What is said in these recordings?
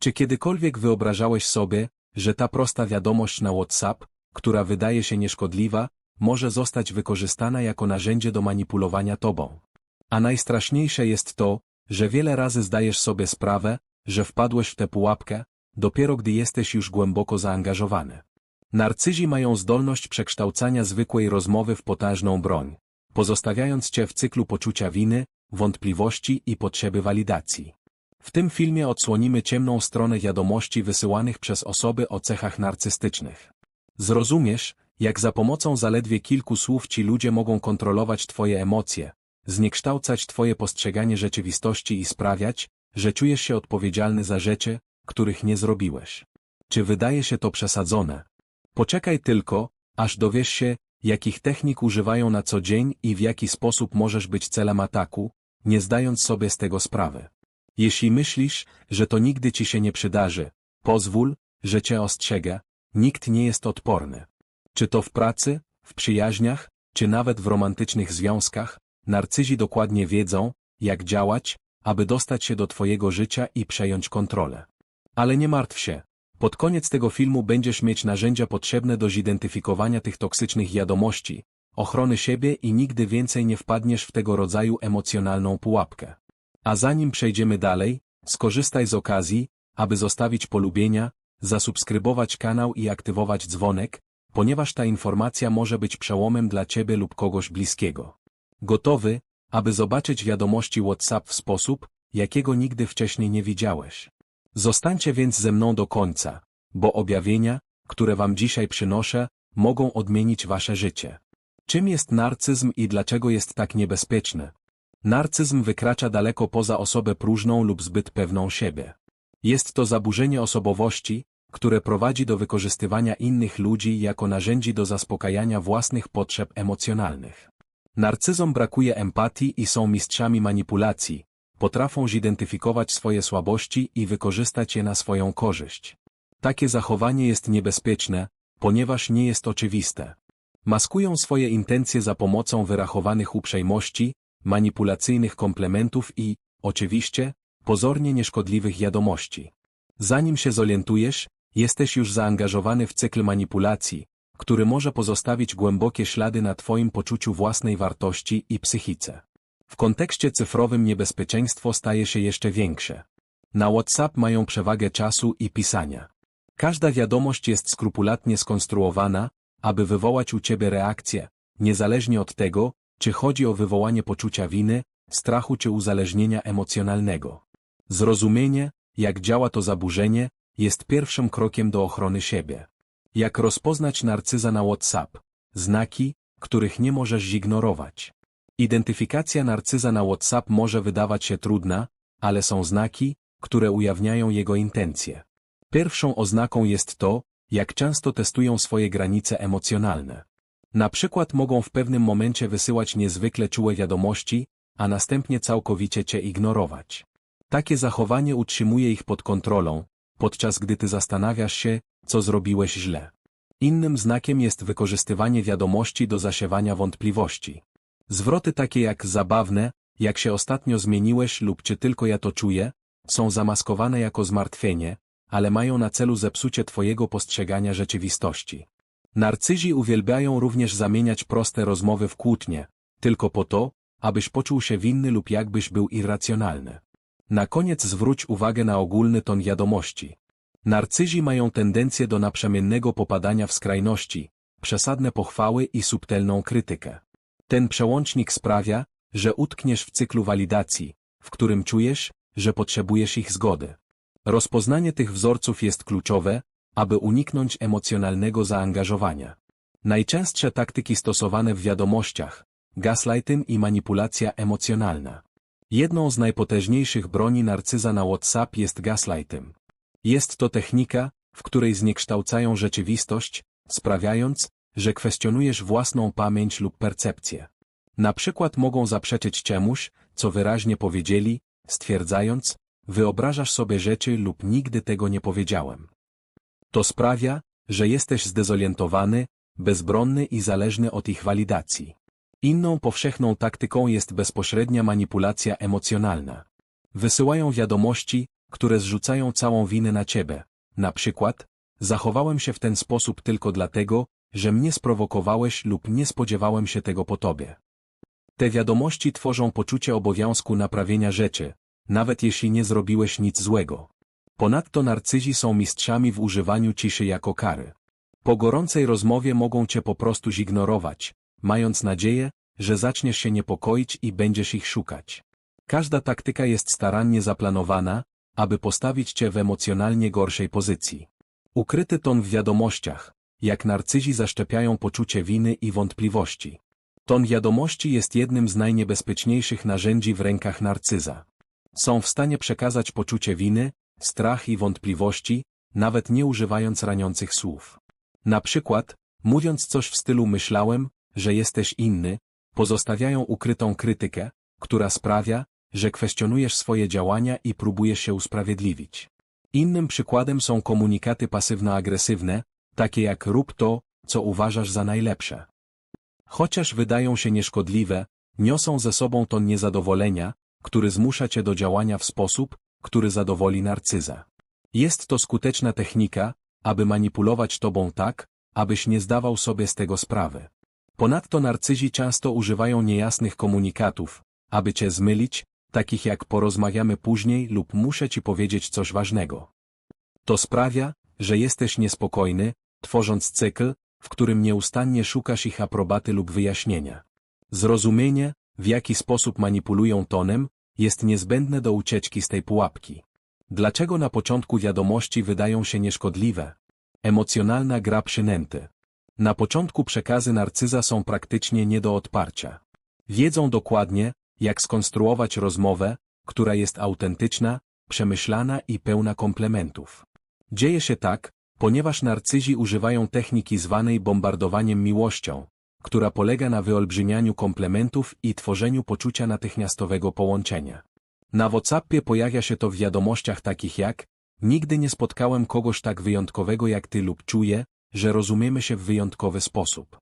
Czy kiedykolwiek wyobrażałeś sobie, że ta prosta wiadomość na WhatsApp, która wydaje się nieszkodliwa, może zostać wykorzystana jako narzędzie do manipulowania tobą? A najstraszniejsze jest to, że wiele razy zdajesz sobie sprawę, że wpadłeś w tę pułapkę, dopiero gdy jesteś już głęboko zaangażowany. Narcyzi mają zdolność przekształcania zwykłej rozmowy w potężną broń, pozostawiając cię w cyklu poczucia winy, wątpliwości i potrzeby walidacji. W tym filmie odsłonimy ciemną stronę wiadomości wysyłanych przez osoby o cechach narcystycznych. Zrozumiesz, jak za pomocą zaledwie kilku słów ci ludzie mogą kontrolować twoje emocje, zniekształcać twoje postrzeganie rzeczywistości i sprawiać, że czujesz się odpowiedzialny za rzeczy, których nie zrobiłeś. Czy wydaje się to przesadzone? Poczekaj tylko, aż dowiesz się, jakich technik używają na co dzień i w jaki sposób możesz być celem ataku, nie zdając sobie z tego sprawy. Jeśli myślisz, że to nigdy ci się nie przydarzy, pozwól, że cię ostrzegę, nikt nie jest odporny. Czy to w pracy, w przyjaźniach, czy nawet w romantycznych związkach, narcyzi dokładnie wiedzą, jak działać, aby dostać się do twojego życia i przejąć kontrolę. Ale nie martw się. Pod koniec tego filmu będziesz mieć narzędzia potrzebne do zidentyfikowania tych toksycznych wiadomości, ochrony siebie i nigdy więcej nie wpadniesz w tego rodzaju emocjonalną pułapkę. A zanim przejdziemy dalej, skorzystaj z okazji, aby zostawić polubienia, zasubskrybować kanał i aktywować dzwonek, ponieważ ta informacja może być przełomem dla Ciebie lub kogoś bliskiego. Gotowy, aby zobaczyć wiadomości WhatsApp w sposób, jakiego nigdy wcześniej nie widziałeś. Zostańcie więc ze mną do końca, bo objawienia, które Wam dzisiaj przynoszę, mogą odmienić Wasze życie. Czym jest narcyzm i dlaczego jest tak niebezpieczny? Narcyzm wykracza daleko poza osobę próżną lub zbyt pewną siebie. Jest to zaburzenie osobowości, które prowadzi do wykorzystywania innych ludzi jako narzędzi do zaspokajania własnych potrzeb emocjonalnych. Narcyzom brakuje empatii i są mistrzami manipulacji, potrafią zidentyfikować swoje słabości i wykorzystać je na swoją korzyść. Takie zachowanie jest niebezpieczne, ponieważ nie jest oczywiste. Maskują swoje intencje za pomocą wyrachowanych uprzejmości, manipulacyjnych komplementów i, oczywiście, pozornie nieszkodliwych wiadomości. Zanim się zorientujesz, jesteś już zaangażowany w cykl manipulacji, który może pozostawić głębokie ślady na Twoim poczuciu własnej wartości i psychice. W kontekście cyfrowym niebezpieczeństwo staje się jeszcze większe. Na WhatsApp mają przewagę czasu i pisania. Każda wiadomość jest skrupulatnie skonstruowana, aby wywołać u Ciebie reakcję, niezależnie od tego, czy chodzi o wywołanie poczucia winy, strachu czy uzależnienia emocjonalnego. Zrozumienie, jak działa to zaburzenie, jest pierwszym krokiem do ochrony siebie. Jak rozpoznać narcyza na WhatsApp? Znaki, których nie możesz zignorować. Identyfikacja narcyza na WhatsApp może wydawać się trudna, ale są znaki, które ujawniają jego intencje. Pierwszą oznaką jest to, jak często testują swoje granice emocjonalne. Na przykład mogą w pewnym momencie wysyłać niezwykle czułe wiadomości, a następnie całkowicie cię ignorować. Takie zachowanie utrzymuje ich pod kontrolą, podczas gdy ty zastanawiasz się, co zrobiłeś źle. Innym znakiem jest wykorzystywanie wiadomości do zasiewania wątpliwości. Zwroty takie jak zabawne, jak się ostatnio zmieniłeś lub czy tylko ja to czuję, są zamaskowane jako zmartwienie, ale mają na celu zepsucie twojego postrzegania rzeczywistości. Narcyzi uwielbiają również zamieniać proste rozmowy w kłótnie, tylko po to, abyś poczuł się winny lub jakbyś był irracjonalny. Na koniec zwróć uwagę na ogólny ton wiadomości. Narcyzi mają tendencję do naprzemiennego popadania w skrajności, przesadne pochwały i subtelną krytykę. Ten przełącznik sprawia, że utkniesz w cyklu walidacji, w którym czujesz, że potrzebujesz ich zgody. Rozpoznanie tych wzorców jest kluczowe, aby uniknąć emocjonalnego zaangażowania. Najczęstsze taktyki stosowane w wiadomościach, gaslighting i manipulacja emocjonalna. Jedną z najpotężniejszych broni narcyza na WhatsApp jest gaslighting. Jest to technika, w której zniekształcają rzeczywistość, sprawiając, że kwestionujesz własną pamięć lub percepcję. Na przykład mogą zaprzeczyć czemuś, co wyraźnie powiedzieli, stwierdzając, wyobrażasz sobie rzeczy lub nigdy tego nie powiedziałem. To sprawia, że jesteś zdezorientowany, bezbronny i zależny od ich walidacji. Inną powszechną taktyką jest bezpośrednia manipulacja emocjonalna. Wysyłają wiadomości, które zrzucają całą winę na ciebie. Na przykład, zachowałem się w ten sposób tylko dlatego, że mnie sprowokowałeś lub nie spodziewałem się tego po tobie. Te wiadomości tworzą poczucie obowiązku naprawienia rzeczy, nawet jeśli nie zrobiłeś nic złego. Ponadto narcyzi są mistrzami w używaniu ciszy jako kary. Po gorącej rozmowie mogą cię po prostu zignorować, mając nadzieję, że zaczniesz się niepokoić i będziesz ich szukać. Każda taktyka jest starannie zaplanowana, aby postawić cię w emocjonalnie gorszej pozycji. Ukryty ton w wiadomościach, jak narcyzi zaszczepiają poczucie winy i wątpliwości. Ton wiadomości jest jednym z najniebezpieczniejszych narzędzi w rękach narcyza. Są w stanie przekazać poczucie winy, strach i wątpliwości, nawet nie używając raniących słów. Na przykład, mówiąc coś w stylu myślałem, że jesteś inny, pozostawiają ukrytą krytykę, która sprawia, że kwestionujesz swoje działania i próbujesz się usprawiedliwić. Innym przykładem są komunikaty pasywno-agresywne, takie jak rób to, co uważasz za najlepsze. Chociaż wydają się nieszkodliwe, niosą ze sobą ton niezadowolenia, który zmusza cię do działania w sposób, który zadowoli narcyza. Jest to skuteczna technika, aby manipulować tobą tak, abyś nie zdawał sobie z tego sprawy. Ponadto narcyzi często używają niejasnych komunikatów, aby cię zmylić, takich jak porozmawiamy później lub muszę ci powiedzieć coś ważnego. To sprawia, że jesteś niespokojny, tworząc cykl, w którym nieustannie szukasz ich aprobaty lub wyjaśnienia. Zrozumienie, w jaki sposób manipulują tonem, jest niezbędne do ucieczki z tej pułapki. Dlaczego na początku wiadomości wydają się nieszkodliwe? Emocjonalna gra przynęty. Na początku przekazy narcyza są praktycznie nie do odparcia. Wiedzą dokładnie, jak skonstruować rozmowę, która jest autentyczna, przemyślana i pełna komplementów. Dzieje się tak, ponieważ narcyzi używają techniki zwanej bombardowaniem miłością, która polega na wyolbrzymianiu komplementów i tworzeniu poczucia natychmiastowego połączenia. Na WhatsAppie pojawia się to w wiadomościach takich jak Nigdy nie spotkałem kogoś tak wyjątkowego jak ty lub czuję, że rozumiemy się w wyjątkowy sposób.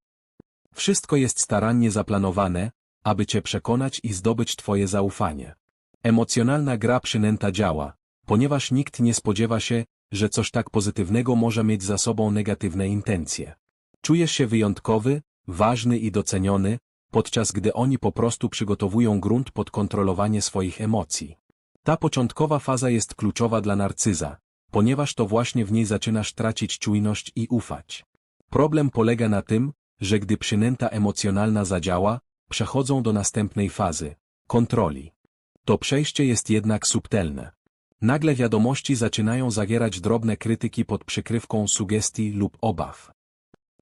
Wszystko jest starannie zaplanowane, aby cię przekonać i zdobyć twoje zaufanie. Emocjonalna gra przynęta działa, ponieważ nikt nie spodziewa się, że coś tak pozytywnego może mieć za sobą negatywne intencje. Czujesz się wyjątkowy, ważny i doceniony, podczas gdy oni po prostu przygotowują grunt pod kontrolowanie swoich emocji. Ta początkowa faza jest kluczowa dla narcyza, ponieważ to właśnie w niej zaczynasz tracić czujność i ufać. Problem polega na tym, że gdy przynęta emocjonalna zadziała, przechodzą do następnej fazy kontroli. To przejście jest jednak subtelne. Nagle wiadomości zaczynają zawierać drobne krytyki pod przykrywką sugestii lub obaw.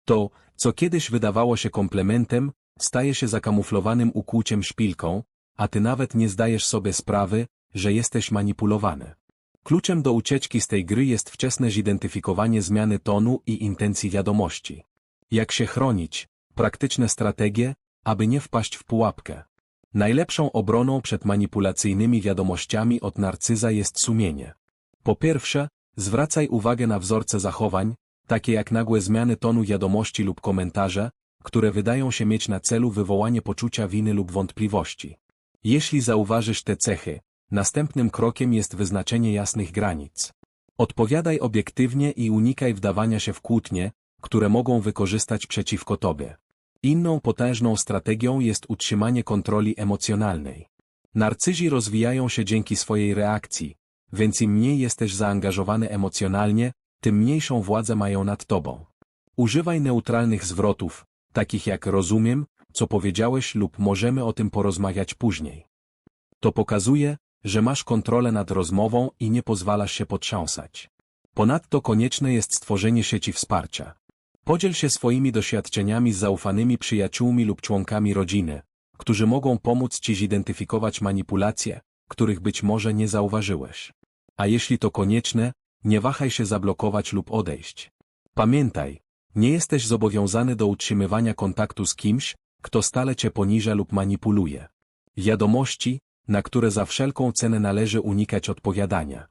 To, co kiedyś wydawało się komplementem, staje się zakamuflowanym ukłuciem szpilką, a ty nawet nie zdajesz sobie sprawy, że jesteś manipulowany. Kluczem do ucieczki z tej gry jest wczesne zidentyfikowanie zmiany tonu i intencji wiadomości. Jak się chronić, praktyczne strategie, aby nie wpaść w pułapkę. Najlepszą obroną przed manipulacyjnymi wiadomościami od narcyza jest sumienie. Po pierwsze, zwracaj uwagę na wzorce zachowań, takie jak nagłe zmiany tonu wiadomości lub komentarze, które wydają się mieć na celu wywołanie poczucia winy lub wątpliwości. Jeśli zauważysz te cechy, następnym krokiem jest wyznaczenie jasnych granic. Odpowiadaj obiektywnie i unikaj wdawania się w kłótnie, które mogą wykorzystać przeciwko tobie. Inną potężną strategią jest utrzymanie kontroli emocjonalnej. Narcyzi rozwijają się dzięki swojej reakcji, więc im mniej jesteś zaangażowany emocjonalnie, tym mniejszą władzę mają nad tobą. Używaj neutralnych zwrotów, takich jak rozumiem, co powiedziałeś lub możemy o tym porozmawiać później. To pokazuje, że masz kontrolę nad rozmową i nie pozwalasz się potrząsać. Ponadto konieczne jest stworzenie sieci wsparcia. Podziel się swoimi doświadczeniami z zaufanymi przyjaciółmi lub członkami rodziny, którzy mogą pomóc Ci zidentyfikować manipulacje, których być może nie zauważyłeś. A jeśli to konieczne, nie wahaj się zablokować lub odejść. Pamiętaj, nie jesteś zobowiązany do utrzymywania kontaktu z kimś, kto stale Cię poniża lub manipuluje. Wiadomości, na które za wszelką cenę należy unikać odpowiadania.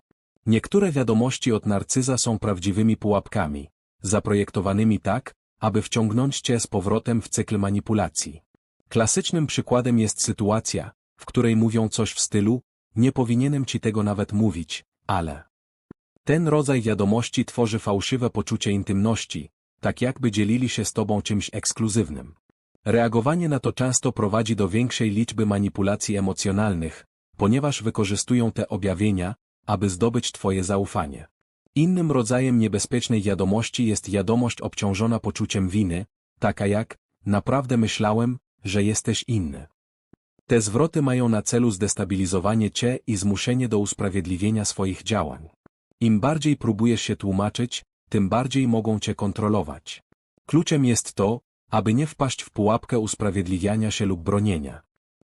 Niektóre wiadomości od narcyza są prawdziwymi pułapkami, zaprojektowanymi tak, aby wciągnąć cię z powrotem w cykl manipulacji. Klasycznym przykładem jest sytuacja, w której mówią coś w stylu, nie powinienem ci tego nawet mówić, ale. Ten rodzaj wiadomości tworzy fałszywe poczucie intymności, tak jakby dzielili się z tobą czymś ekskluzywnym. Reagowanie na to często prowadzi do większej liczby manipulacji emocjonalnych, ponieważ wykorzystują te objawienia, aby zdobyć twoje zaufanie. Innym rodzajem niebezpiecznej wiadomości jest wiadomość obciążona poczuciem winy, taka jak naprawdę myślałem, że jesteś inny. Te zwroty mają na celu zdestabilizowanie cię i zmuszenie do usprawiedliwienia swoich działań. Im bardziej próbujesz się tłumaczyć, tym bardziej mogą cię kontrolować. Kluczem jest to, aby nie wpaść w pułapkę usprawiedliwiania się lub bronienia.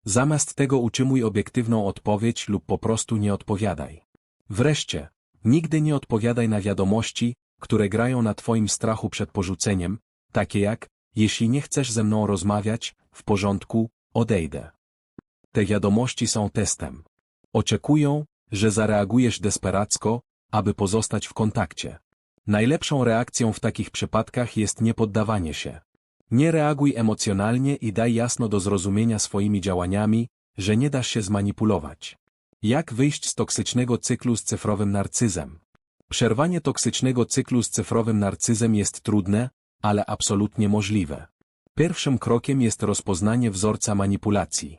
Zamiast tego utrzymuj obiektywną odpowiedź lub po prostu nie odpowiadaj. Wreszcie, nigdy nie odpowiadaj na wiadomości, które grają na twoim strachu przed porzuceniem, takie jak, jeśli nie chcesz ze mną rozmawiać, w porządku, odejdę. Te wiadomości są testem. Oczekują, że zareagujesz desperacko, aby pozostać w kontakcie. Najlepszą reakcją w takich przypadkach jest niepoddawanie się. Nie reaguj emocjonalnie i daj jasno do zrozumienia swoimi działaniami, że nie dasz się zmanipulować. Jak wyjść z toksycznego cyklu z cyfrowym narcyzem? Przerwanie toksycznego cyklu z cyfrowym narcyzem jest trudne, ale absolutnie możliwe. Pierwszym krokiem jest rozpoznanie wzorca manipulacji.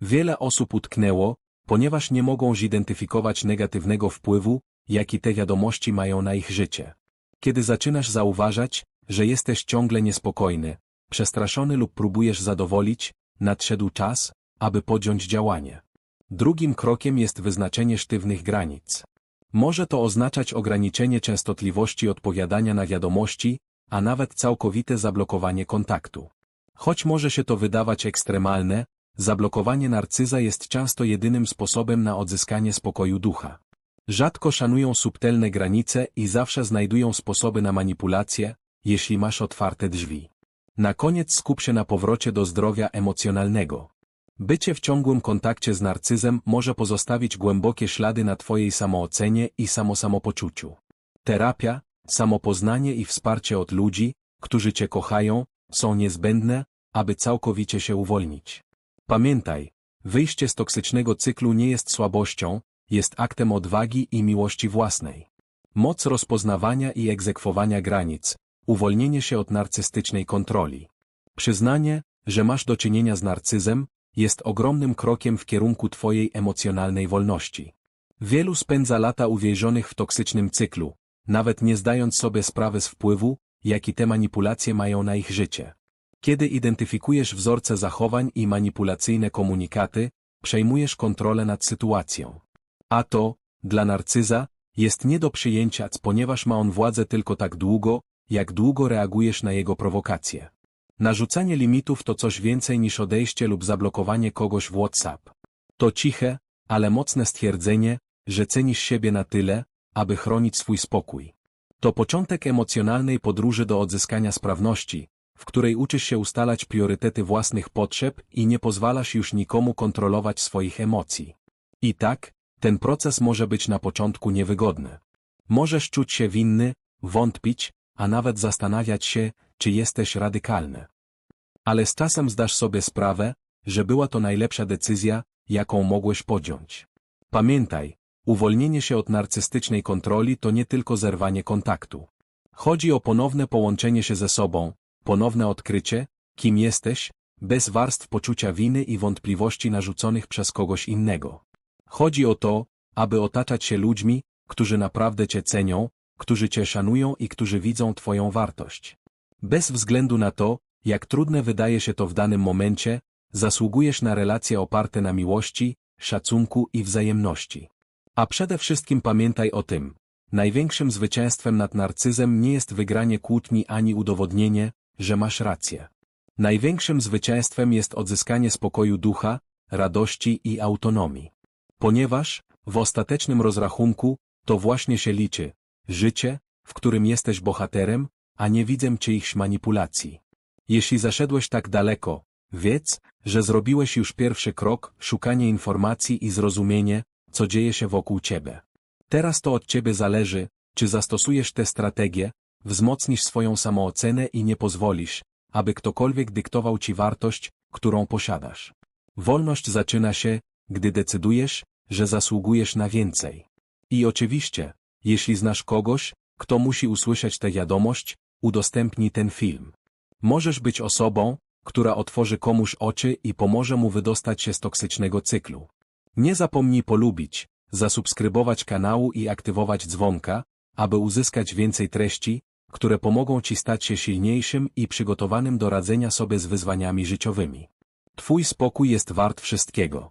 Wiele osób utknęło, ponieważ nie mogą zidentyfikować negatywnego wpływu, jaki te wiadomości mają na ich życie. Kiedy zaczynasz zauważać, że jesteś ciągle niespokojny, przestraszony lub próbujesz zadowolić, nadszedł czas, aby podjąć działanie. Drugim krokiem jest wyznaczenie sztywnych granic. Może to oznaczać ograniczenie częstotliwości odpowiadania na wiadomości, a nawet całkowite zablokowanie kontaktu. Choć może się to wydawać ekstremalne, zablokowanie narcyza jest często jedynym sposobem na odzyskanie spokoju ducha. Rzadko szanują subtelne granice i zawsze znajdują sposoby na manipulację, jeśli masz otwarte drzwi. Na koniec skup się na powrocie do zdrowia emocjonalnego. Bycie w ciągłym kontakcie z narcyzem może pozostawić głębokie ślady na Twojej samoocenie i samosamopoczuciu. Terapia, samopoznanie i wsparcie od ludzi, którzy Cię kochają, są niezbędne, aby całkowicie się uwolnić. Pamiętaj, wyjście z toksycznego cyklu nie jest słabością, jest aktem odwagi i miłości własnej. Moc rozpoznawania i egzekwowania granic, uwolnienie się od narcystycznej kontroli. Przyznanie, że masz do czynienia z narcyzem, jest ogromnym krokiem w kierunku Twojej emocjonalnej wolności. Wielu spędza lata uwięzionych w toksycznym cyklu, nawet nie zdając sobie sprawy z wpływu, jaki te manipulacje mają na ich życie. Kiedy identyfikujesz wzorce zachowań i manipulacyjne komunikaty, przejmujesz kontrolę nad sytuacją. A to, dla narcyza, jest nie do przyjęcia, ponieważ ma on władzę tylko tak długo, jak długo reagujesz na jego prowokacje. Narzucanie limitów to coś więcej niż odejście lub zablokowanie kogoś w WhatsApp. To ciche, ale mocne stwierdzenie, że cenisz siebie na tyle, aby chronić swój spokój. To początek emocjonalnej podróży do odzyskania sprawności, w której uczysz się ustalać priorytety własnych potrzeb i nie pozwalasz już nikomu kontrolować swoich emocji. I tak, ten proces może być na początku niewygodny. Możesz czuć się winny, wątpić, a nawet zastanawiać się, czy jesteś radykalny. Ale z czasem zdasz sobie sprawę, że była to najlepsza decyzja, jaką mogłeś podjąć. Pamiętaj, uwolnienie się od narcystycznej kontroli to nie tylko zerwanie kontaktu. Chodzi o ponowne połączenie się ze sobą, ponowne odkrycie, kim jesteś, bez warstw poczucia winy i wątpliwości narzuconych przez kogoś innego. Chodzi o to, aby otaczać się ludźmi, którzy naprawdę Cię cenią, którzy Cię szanują i którzy widzą Twoją wartość. Bez względu na to, jak trudne wydaje się to w danym momencie, zasługujesz na relacje oparte na miłości, szacunku i wzajemności. A przede wszystkim pamiętaj o tym, największym zwycięstwem nad narcyzem nie jest wygranie kłótni ani udowodnienie, że masz rację. Największym zwycięstwem jest odzyskanie spokoju ducha, radości i autonomii. Ponieważ, w ostatecznym rozrachunku, to właśnie się liczy, życie, w którym jesteś bohaterem, a nie widzem czyichś manipulacji. Jeśli zaszedłeś tak daleko, wiedz, że zrobiłeś już pierwszy krok, szukanie informacji i zrozumienie, co dzieje się wokół ciebie. Teraz to od ciebie zależy, czy zastosujesz tę strategię, wzmocnisz swoją samoocenę i nie pozwolisz, aby ktokolwiek dyktował ci wartość, którą posiadasz. Wolność zaczyna się, gdy decydujesz, że zasługujesz na więcej. I oczywiście, jeśli znasz kogoś, kto musi usłyszeć tę wiadomość, udostępnij ten film. Możesz być osobą, która otworzy komuś oczy i pomoże mu wydostać się z toksycznego cyklu. Nie zapomnij polubić, zasubskrybować kanału i aktywować dzwonka, aby uzyskać więcej treści, które pomogą Ci stać się silniejszym i przygotowanym do radzenia sobie z wyzwaniami życiowymi. Twój spokój jest wart wszystkiego.